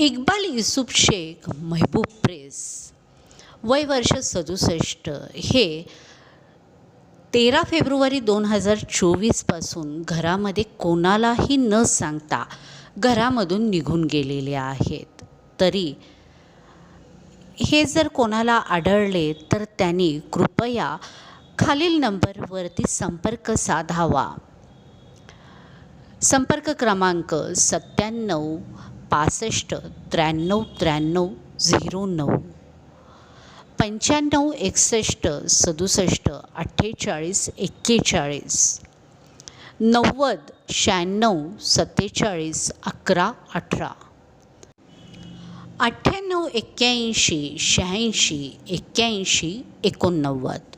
इक्बाल युसुफ शेख महबूब press वय वर्ष सदुसष्ट. हे तेरा फेब्रुवारी दोन हजार चोवीसपासून घरामध्ये कोणालाही न सांगता घरामधून निघून गेलेले आहेत. तरी हे जर कोणाला आढळले तर त्यांनी कृपया खालील नंबरवरती संपर्क साधावा. संपर्क क्रमांक सत्त्याण्णव पासष्ट त्र्याण्णव त्र्याण्णव झिरो नऊ. पंच्याण्णव एकसष्ट सदुसष्ट अठ्ठेचाळीस एक्केचाळीस. नव्वद शहाण्णव सत्तेचाळीस अकरा अठरा. अठ्ठ्याण्णव एक्क्याऐंशी शहाऐंशी एक्क्याऐंशी एकोणनव्वद.